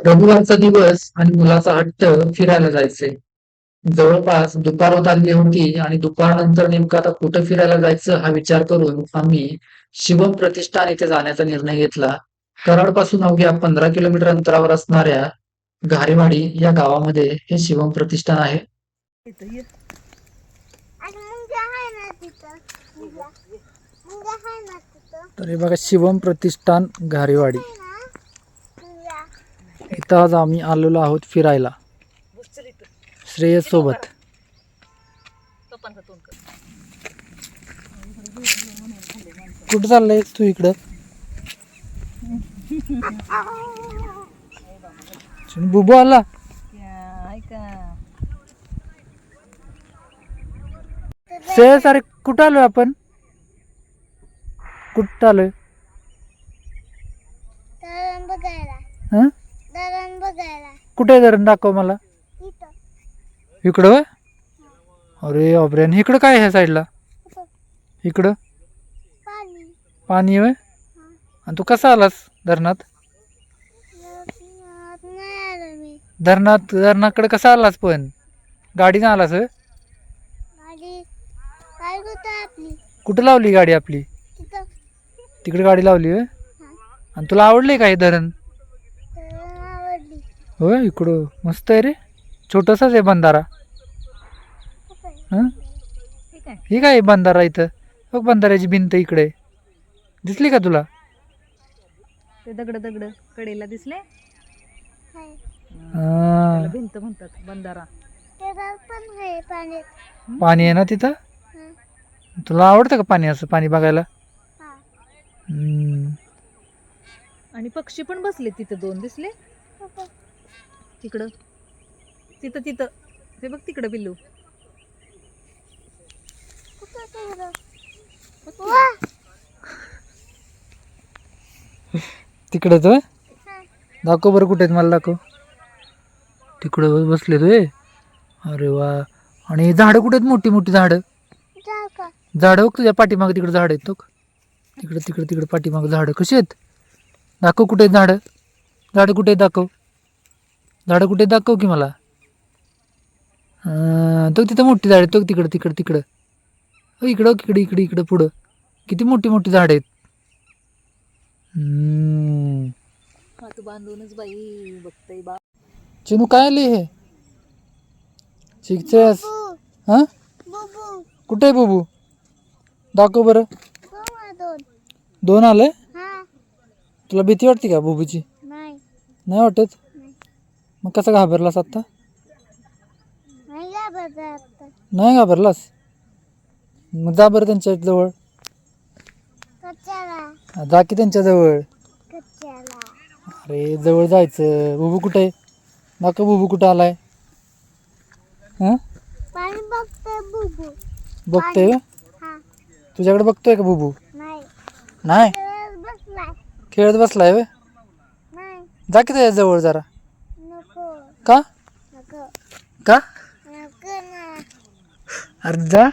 रविवारचा दिवस आणि मुलाचा हट्ट फिरायला जायचे. जवळपास दुपार होत आली होती आणि दुपारनंतर नेमकं आता कुठं फिरायला जायचं हा विचार करून आम्ही शिवम प्रतिष्ठान येथे जाण्याचा निर्णय घेतला. कराडपासून अवघ्या पंधरा किलोमीटर अंतरावर असणाऱ्या घारेवाडी या गावामध्ये हे शिवम प्रतिष्ठान आहे. तर हे बघा शिवम प्रतिष्ठान घारेवाडी. आज आम्ही आलेलो आहोत फिरायला. श्रेयस सोबत कुठं चाललंय तू इकडं? बुबू आला? श्रेयस अरे कुठं आलोय आपण? कुठं आलोय धरण बघायला हं धरण बघायला. कुठे धरण? दाखव मला. इथं. इकडं होय? अरे अब्रेन इकडं काय ह्या साईडला? इकडं? पाणी. पाणी होय? आणि तू कसा आलास धरणात? नदीत नाही आलं मी. धरणात धरणाकडे कसा आलास पण? गाडीनं आलास होय? गाडी काय आपली? कुठं लावली गाडी आपली? तिथं. तिकडे गाडी लावली होय? हा. आणि तुला आवडले का हे धरण धरण? होय इकडं मस्त आहे रे. छोटसाच आहे बंधारा? हं? ठीक आहे हे काय आहे बंधारा इथं? बघ बंधाऱ्याची भिंत इकडे. आहे. दिसली का तुला? ते दगड दगड कडेला दिसले. हा. त्याला भिंत म्हणतात बंधारा. पण आहे पाण्यात. पाणी आहे ना तिथं? हा. तुला आवडतं का पाणी असं पाणी बघायला? हा. हम्म. आणि पक्षी पण बसले तिथं दोन दिसले. कुठं? तिकडं. तिथं तिथं. ते बघ तिकडं बिल्लू. तिकडं? तो हा. दाखव बरं कुठे आहेत मला दाखव. तिकडं बसले होय? अरे वा. आणि झाडं कुठे आहेत मोठी मोठी झाडं? झाडं बघ तुझ्या पाठीमागे तिकडे झाडं आहेत बघ. तिकडं तिकडं तिकडं पाठीमागे झाडं. कशी आहेत? दाखव कुठे आहेत झाडं? झाडं कुठे आहेत दाखव. झाडं कुठे दाखव की मला. अं, तो तिथं मोठी झाड आहेत. तो तिकडं तिकडं तिकडं. अ, इकडं इकडे इकडे इकडं पुढं. किती मोठी मोठी झाडं आहेत? हम्म. हात बांधूनच बाई बघतय बा. चिनू काय आले हे? शिकचेस बू हां? बुबू. कुठे आहे बुबू? दाखव बरं. दोन आले हा. तुला भीती वाटते का बुबूची? नाही. नाही वाटत? मग कसा घाबरलास आत्ता नाही घाबरत नाही घाबरलास? मग जा बरं त्यांच्या जवळ. कच्च्याला. जा की त्यांच्या जवळ. कच्च्याला. अरे जवळ जायचं. बुबू कुठे आहे? दाखव बुबू कुठं आलाय. हां? पाणी बघतोय बुबू. बघतोय का? हा. तुझ्याकडे बघतोय का बुबू? नाही. नाही? खेळत बसलाय. वे नाही. जा की त्याच्याजवळ जरा. का? का? अरे जा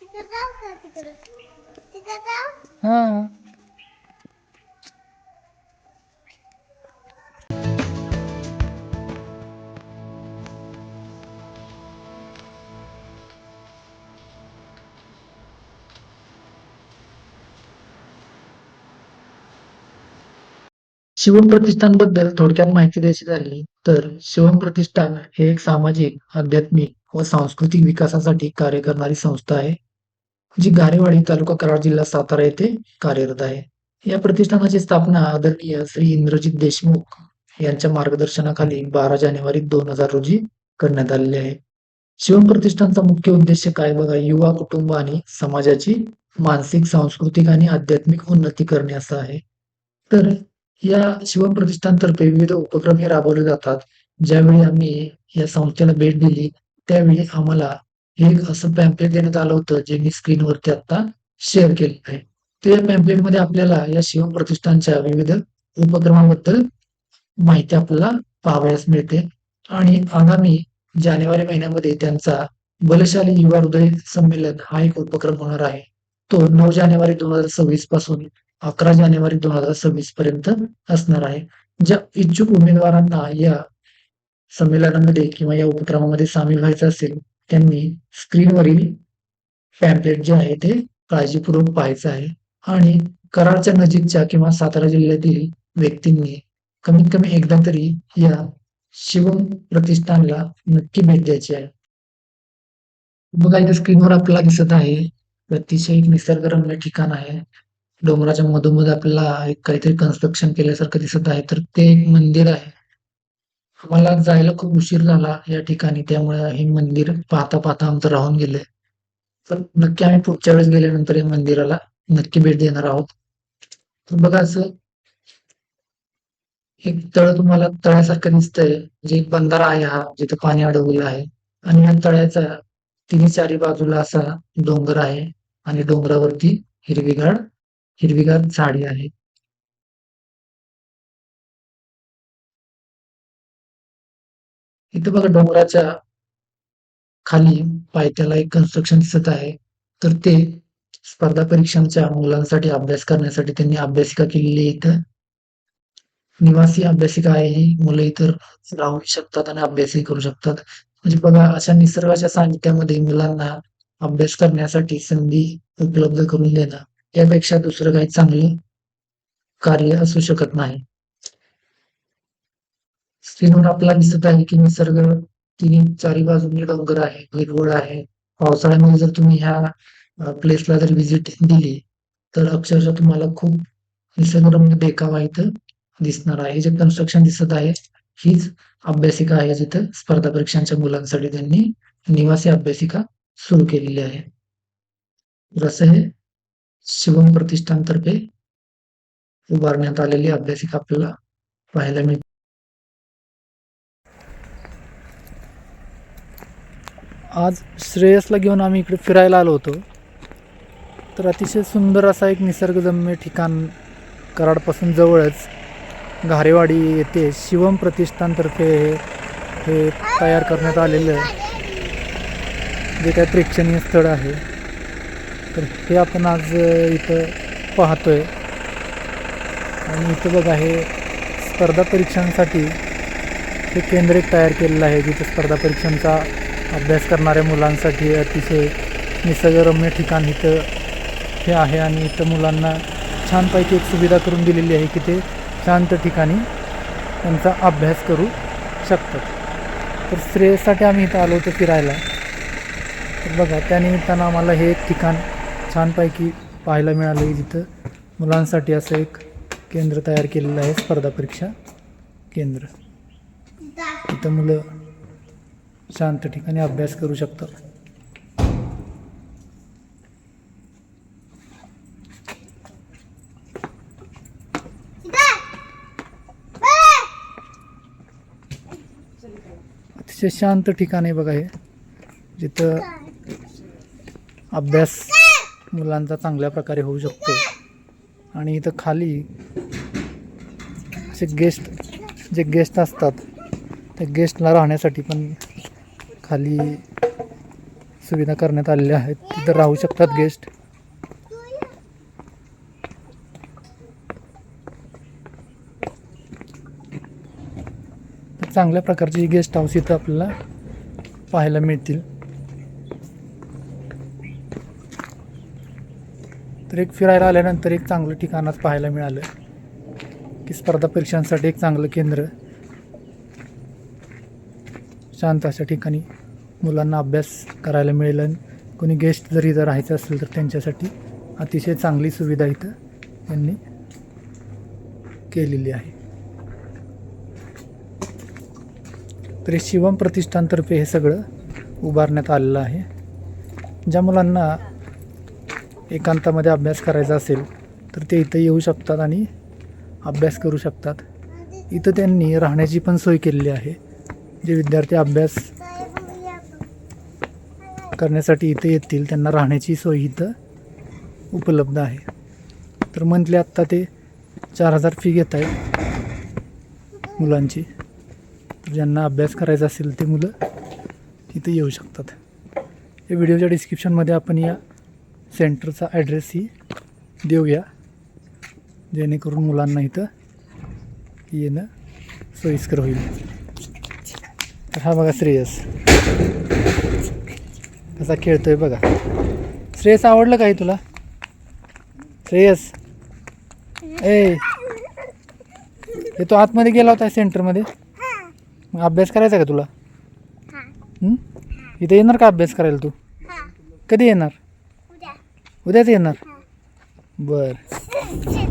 तिकडे जाऊ का तिकडे तिकडे जाऊ हा शिवम प्रतिष्ठानबद्दल थोडक्यात माहिती द्यायची झाली तर शिवम प्रतिष्ठान हे एक सामाजिक आध्यात्मिक व सांस्कृतिक विकासासाठी कार्य करणारी संस्था आहे. जी गारेवाडी तालुका कराड जिल्हा सातारा येथे कार्यरत आहे या प्रतिष्ठानाची स्थापना आदरणीय श्री इंद्रजित देशमुख यांच्या मार्गदर्शनाखाली बारा जानेवारी दोन हजार रोजी करण्यात आलेली आहे शिवम प्रतिष्ठानचा मुख्य उद्देश काय बघा युवा कुटुंब आणि समाजाची मानसिक, सांस्कृतिक आणि आध्यात्मिक उन्नती करणे असं आहे. तर या शिवम प्रतिष्ठानतर्फे विविध उपक्रम हे राबवले जातात. ज्यावेळी आम्ही या संस्थेला भेट दिली, त्यावेळी आम्हाला हे एक असं पॅम्पलेट देण्यात आलं होतं, जे मी स्क्रीनवरती आता शेअर केले आहे. त्या पॅम्पलेटमध्ये आपल्याला या शिवम प्रतिष्ठानच्या विविध उपक्रमाबद्दल माहिती आपल्याला पाहावयास मिळते आणि आगामी जानेवारी महिन्यामध्ये त्यांचा बलशाली युवा हृदय संमेलन हा एक उपक्रम होणार आहे. तो नऊ जानेवारी 2026 पासून 11 जानेवारी 2026 पर्यंत असणार आहे. ज्या इच्छुक उमेदवारांना या संमेलनामध्ये किंवा या उपक्रमामध्ये सामील व्हायचं असेल, त्यांनी स्क्रीनवरील पॅम्पलेट जे आहे ते काळजीपूर्वक पाहायचं आहे आणि कराडच्या नजीकच्या किंवा सातारा जिल्ह्यातील व्यक्तींनी कमीत कमी एकदा तरी या शिवम प्रतिष्ठानला नक्की भेट द्यायची आहे. बघा इथे स्क्रीनवर आपल्याला दिसत आहे, अतिशय एक निसर्गरम्य ठिकाण आहे. डोंगराच्या मधोमध आपल्याला एक काहीतरी कन्स्ट्रक्शन केल्यासारखं दिसत आहे, तर ते एक मंदिर आहे. आम्हाला जायला खूप उशीर झाला या ठिकाणी, त्यामुळे हे मंदिर पाहता पाहता आमचं राहून गेलंय. पण नक्की आम्ही पुढच्या वेळेस गेल्यानंतर या मंदिराला नक्की भेट देणार आहोत. तर बघा असं एक तळ तुम्हाला तळ्यासारखं दिसतंय, जे एक बंधारा आहे हा, जिथं पाणी अडवलेलं आहे आणि या तळ्याचा तिन्ही चारी बाजूला असा डोंगर आहे आणि डोंगरावरती हिरवीगार हिरवीगार झाडी आहे. इथं बघा डोंगराच्या खाली पायथ्याला एक कन्स्ट्रक्शन दिसत आहे. तर ते स्पर्धा परीक्षांच्या मुलांसाठी अभ्यास करण्यासाठी त्यांनी अभ्यासिका केलेली इथं. निवासी अभ्यासिका आहे ही. मुलं इतर राहू शकतात आणि अभ्यासही करू शकतात. म्हणजे बघा अशा निसर्गाच्या सानिध्यामध्ये मुलांना अभ्यास करण्यासाठी संधी उपलब्ध करून देणं, यापेक्षा दुसरं काही चांगलं कार्य असू शकत नाही. स्क्रीनवर आपल्याला दिसत आहे की निसर्ग तिन्ही चारी बाजूनी डोंगर आहे, हिरवळ आहे. पावसाळ्यामध्ये जर तुम्ही ह्या प्लेसला जर व्हिजिट दिली, तर अक्षरशः तुम्हाला खूप निसर्गरम्य देखावा इथं दिसणार आहे. जे कन्स्ट्रक्शन दिसत आहे, हीच अभ्यासिका आहे जिथं स्पर्धा परीक्षांच्या मुलांसाठी त्यांनी निवासी अभ्यासिका सुरू केलेली आहे. तर असं हे शिवम प्रतिष्ठानतर्फे उभारण्यात आलेली अभ्यासिका आपल्याला पाहायला मिळते. आज श्रेयसला घेऊन आम्ही इकडे फिरायला आलो होतो. तर अतिशय सुंदर असा एक निसर्गजम्य ठिकाण कराडपासून जवळच घारेवाडी येथे शिवम प्रतिष्ठानतर्फे हे तयार करण्यात आलेलं जे काय प्रेक्षणीय स्थळ आहे. तर हे आपण आज इथं पाहतोय. आणि इथं बघा हे स्पर्धा परीक्षांसाठी हे केंद्र एक तयार केलेलं आहे जिथे स्पर्धा परीक्षांचा अभ्यास करणाऱ्या मुलांसाठी अतिशय निसर्गरम्य ठिकाण इथं हे आहे आणि इथं मुलांना छानपैकी एक सुविधा करून दिलेली आहे की ते शांत ठिकाणी त्यांचा अभ्यास करू शकतात. तर श्रेयसाठी आम्ही इथं आलो होतो फिरायला. तर बघा त्यानिमित्तानं आम्हाला हे एक ठिकाण छानपैकी पाहायला मिळालं आहे जिथं मुलांसाठी असं एक केंद्र तयार केलेलं आहे स्पर्धा परीक्षा केंद्र. इथं मुलं शांत ठिकाणी अभ्यास करू शकतात अतिशय शांत ठिकाण आहे बघा हे. जिथं अभ्यास मुलांचा चांगल्या प्रकारे होऊ शकतो. आणि इथं खाली असे गेस्ट जे गेस्ट असतात त्या गेस्टला राहण्यासाठी पण खाली सुविधा करण्यात आलेल्या आहेत. तिथं राहू शकतात गेस्ट चांगल्या प्रकारची गेस्ट हाऊस इथं आपल्याला पाहायला मिळतील. तर एक फिरायला आल्यानंतर एक चांगलं ठिकाणच पाहायला मिळालं. की स्पर्धा परीक्षांसाठी एक चांगलं केंद्र. शांत अशा ठिकाणी मुलांना अभ्यास करायला मिळेल आणि कोणी गेस्ट जरी इथं राहायचं असेल तर त्यांच्यासाठी अतिशय चांगली सुविधा इथं त्यांनी केलेली आहे. तर शिवम प्रतिष्ठानतर्फे हे सगळं उभारण्यात आलेलं आहे. ज्या मुलांना एकांतामध्ये अभ्यास करायचा असेल तर ते इथं येऊ शकतात आणि अभ्यास करू शकतात. इथं त्यांनी राहण्याची पण सोय केलेली आहे. जे विद्यार्थी अभ्यास करण्यासाठी इथे येतील त्यांना राहण्याची सोय इथं उपलब्ध आहे. तर मंथली आत्ता ते चार हजार फी घेत आहेत मुलांची. तर ज्यांना अभ्यास करायचा असेल ते मुलं इथे येऊ शकतात. या व्हिडिओच्या डिस्क्रिप्शनमध्ये आपण या सेंटरचा ॲड्रेसही देऊया जेणेकरून मुलांना इथं येणं सोयीस्कर होईल. तर हा बघा श्रेयस. कसा खेळतोय बघा. श्रेयस आवडलं काय तुला? श्रेयस. ए. हे तो आतमध्ये गेला होता सेंटरमध्ये. मग अभ्यास करायचा का तुला? इथे येणार का अभ्यास करायला तू? कधी येणार? उद्याच येणार? बरं.